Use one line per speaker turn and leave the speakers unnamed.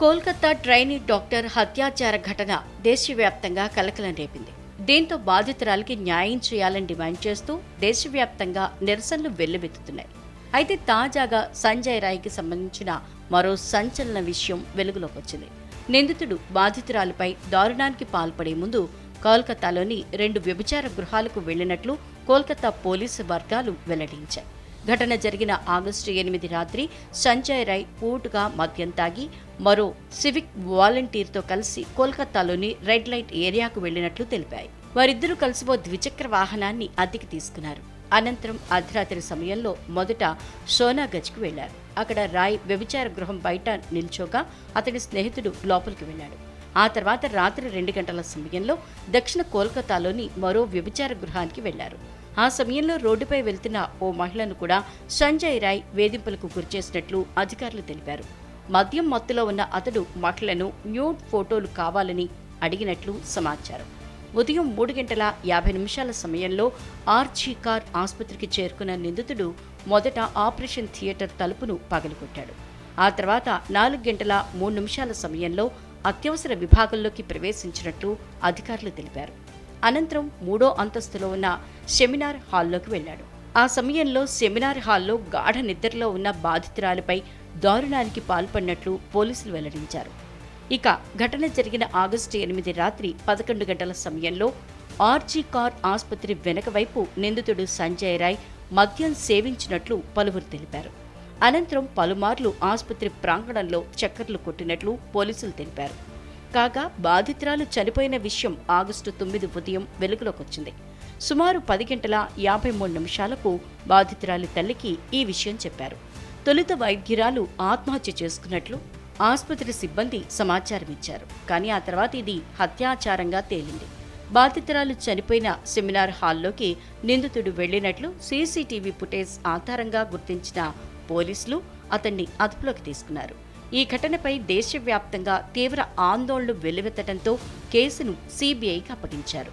Kolkata trainee doctor హత్యాచార ఘటన దేశవ్యాప్తంగా కలకలం రేపింది. దీంతో బాధితురాలికి న్యాయం చేయాలని డిమాండ్ చేస్తూ దేశవ్యాప్తంగా నిరసనలు వెల్లువెత్తుతున్నాయి. అయితే తాజాగా సంజయ్ రాయ్కి సంబంధించిన మరో సంచలన విషయం వెలుగులోకి వచ్చింది. నిందితుడు బాధితురాలిపై దారుణానికి పాల్పడే ముందు కోల్కతాలోని రెండు వ్యభిచార గృహాలకు వెళ్ళినట్లు కోల్కతా పోలీసు వర్గాలు వెల్లడించాయి. ఘటన జరిగిన ఆగస్టు ఎనిమిది రాత్రి సంజయ్ రాయ్ పూటుగా మద్యం తాగి మరో సివిక్ వాలంటీర్తో కలిసి కోల్కతాలోని రెడ్ లైట్ ఏరియాకు వెళ్ళినట్లు తెలిపాయి. వారిద్దరూ కలిసి ఓ ద్విచక్ర వాహనాన్ని అద్దెకి తీసుకున్నారు. అనంతరం అర్ధరాత్రి సమయంలో మొదట సోనాగజ్కి వెళ్ళారు అక్కడ రాయ్ వ్యభిచార గృహం బయట నిల్చోగా అతడి స్నేహితుడు లోపలికి వెళ్ళాడు. ఆ తర్వాత రాత్రి రెండు గంటల సమయంలో దక్షిణ కోల్కతాలోని మరో వ్యభిచార గృహానికి వెళ్ళారు ఆ సమయంలో రోడ్డుపై వెళ్తున్న ఓ మహిళను కూడా సంజయ్ రాయ్ వేధింపులకు గురిచేసినట్లు అధికారులు తెలిపారు. మద్యం మత్తులో ఉన్న అతడు మహిళను న్యూడ్ ఫోటోలు కావాలని అడిగినట్లు సమాచారం. ఉదయం మూడు గంటల యాభై నిమిషాల సమయంలో ఆర్జీ కార్ ఆసుపత్రికి చేరుకున్న నిందితుడు మొదట ఆపరేషన్ థియేటర్ తలుపును పగలగొట్టాడు. ఆ తర్వాత నాలుగు గంటల మూడు నిమిషాల సమయంలో అత్యవసర విభాగంలోకి ప్రవేశించినట్లు అధికారులు తెలిపారు. అనంతరం మూడో అంతస్తులో ఉన్న సెమినార్ హాల్లోకి వెళ్ళాడు. ఆ సమయంలో సెమినార్ హాల్లో గాఢ నిద్రలో ఉన్న బాధితురాలిపై దారుణానికి పాల్పడినట్లు పోలీసులు వెల్లడించారు. ఇక ఘటన జరిగిన ఆగస్టు ఎనిమిది రాత్రి పదకొండు గంటల సమయంలో ఆర్జీ కార్ ఆసుపత్రి వెనక వైపు నిందితుడు సంజయ్ రాయ్ మద్యం సేవించినట్లు పలువురు తెలిపారు. అనంతరం పలుమార్లు ఆసుపత్రి ప్రాంగణంలో చక్కర్లు కొట్టినట్లు పోలీసులు తెలిపారు. కాగా బాధితురాలు చనిపోయిన విషయం ఆగస్టు తొమ్మిది ఉదయం వెలుగులోకొచ్చింది. సుమారు పది గంటల యాభై మూడు నిమిషాలకు బాధితురాలి తల్లికి ఈ విషయం చెప్పారు. తొలుత వైద్యురాలు ఆత్మహత్య చేసుకున్నట్లు ఆసుపత్రి సిబ్బంది సమాచారం ఇచ్చారు. కానీ ఆ తర్వాత ఇది హత్యాచారంగా తేలింది. బాధితురాలు చనిపోయిన సెమినార్ హాల్లోకి నిందితుడు వెళ్ళినట్లు సీసీటీవీ ఫుటేజ్ ఆధారంగా గుర్తించిన పోలీసులు అతన్ని అదుపులోకి తీసుకున్నారు. ఈ ఘటనపై దేశవ్యాప్తంగా తీవ్ర ఆందోళనలు వెల్లువెత్తడంతో కేసును సీబీఐకి అప్పగించారు.